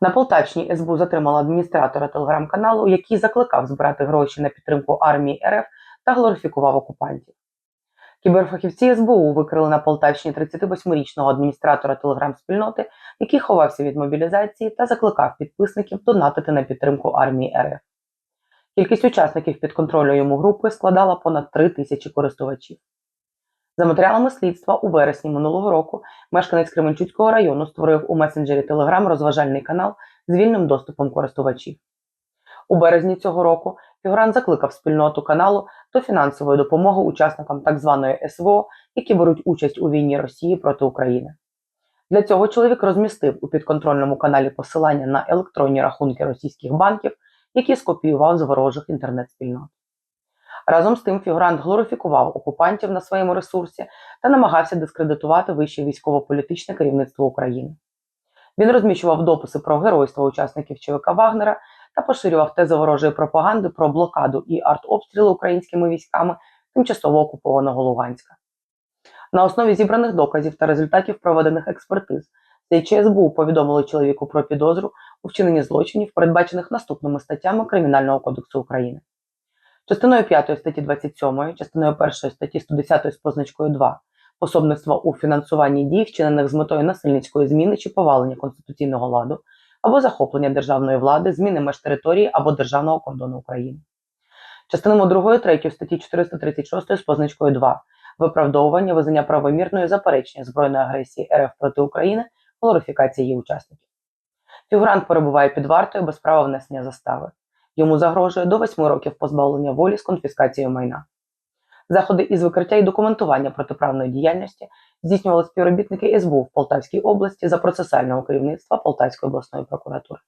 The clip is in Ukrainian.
На Полтавщині СБУ затримала адміністратора телеграм-каналу, який закликав збирати гроші на підтримку армії РФ та глорифікував окупантів. Кіберфахівці СБУ викрили на Полтавщині 38-річного адміністратора телеграм-спільноти, який ховався від мобілізації та закликав підписників донатити на підтримку армії РФ. Кількість учасників під контролю йому групи складала понад 3 тисячі користувачів. За матеріалами слідства, у вересні минулого року мешканець Кременчуцького району створив у месенджері Telegram розважальний канал з вільним доступом користувачів. У березні цього року фігурант закликав спільноту каналу до фінансової допомоги учасникам так званої СВО, які беруть участь у війні Росії проти України. Для цього чоловік розмістив у підконтрольному каналі посилання на електронні рахунки російських банків, які скопіював з ворожих інтернет-спільнот. Разом з тим фігурант глорифікував окупантів на своєму ресурсі та намагався дискредитувати вище військово-політичне керівництво України. Він розміщував дописи про геройство учасників ЧВК Вагнера та поширював тези ворожої пропаганди про блокаду і артобстріли українськими військами тимчасово окупованого Луганська. На основі зібраних доказів та результатів проведених експертиз слідчі СБУ повідомили чоловіку про підозру у вчиненні злочинів, передбачених наступними статтями Кримінального кодексу України. Частиною 5 статті 27, частиною 1 статті 110 з позначкою 2 пособництво у фінансуванні дій, вчинених з метою насильницької зміни чи повалення конституційного ладу або захоплення державної влади, зміни меж території або державного кордону України. Частинами 2 3 статті 436 з позначкою 2 виправдовування визнання правомірної заперечення збройної агресії РФ проти України, глорифікації її учасників. Фігурант перебуває під вартою без права внесення застави. Йому загрожує до 8 років позбавлення волі з конфіскацією майна. Заходи із викриття і документування протиправної діяльності здійснювали співробітники СБУ в Полтавській області за процесуального керівництва Полтавської обласної прокуратури.